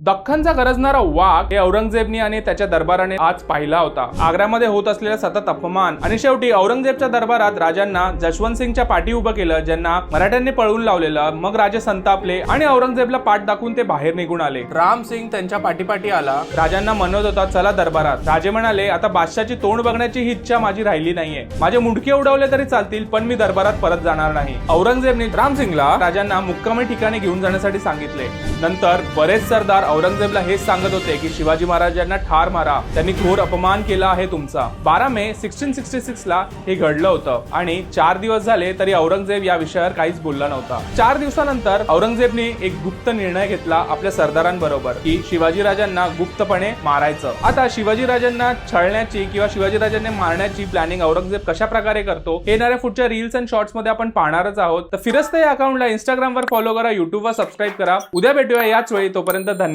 दख्खनचा गरजणारा वाघ हे औरंगजेबनी आणि त्याच्या दरबाराने आज पाहिला होता. आग्र्यामध्ये होत असलेला सतत अपमान आणि शेवटी औरंगजेबच्या दरबारात राजांना जशवंत सिंगच्या पाठी उभं केलं ज्यांना मराठ्यांनी पळवून लावलेलं मग राजे संतापले आणि औरंगजेबला पाठ दाखवून ते बाहेर निघून आले. राम सिंग त्यांच्या पाठीपाठी आला. राजांना म्हणत होता चला दरबारात. राजे म्हणाले आता बादशाची तोंड बघण्याची ही इच्छा माझी राहिली नाहीये. माझे मुंडके उडवले तरी चालतील पण मी दरबारात परत जाणार नाही. औरंगजेबने रामसिंगला राजांना मुक्कामी ठिकाणी घेऊन जाण्यासाठी सांगितले. नंतर बरेच सरदार औरंगजेबला हेच सांगत होते की शिवाजी महाराजांना ठार मारा. त्यांनी घोर अपमान केला आहे तुमचा. बारा मे सिक्स्टीन सिक्स्टी सिक्स ला हे घडलं होतं. आणि चार दिवस झाले तरी औरंगजेब या विषयावर काहीच बोलला नव्हता. चार दिवसानंतर औरंगजेबने एक गुप्त निर्णय घेतला आपल्या सरदारांबरोबर की शिवाजीराजांना गुप्तपणे मारायचं. आता शिवाजीराजांना छळण्याची किंवा शिवाजीराजांनी मारण्याची प्लॅनिंग औरंगजेब कशा प्रकारे करतो हे येणाऱ्या पुढच्या रील्स अँड शॉर्ट्समध्ये आपण पाहणारच आहोत. तर फिरस्त या अकाउंटला इंस्टाग्रामवर फॉलो करा युट्यूबवर सबस्क्राईब करा. उद्या भेटूया याच वेळी. तोपर्यंत धन्यवाद.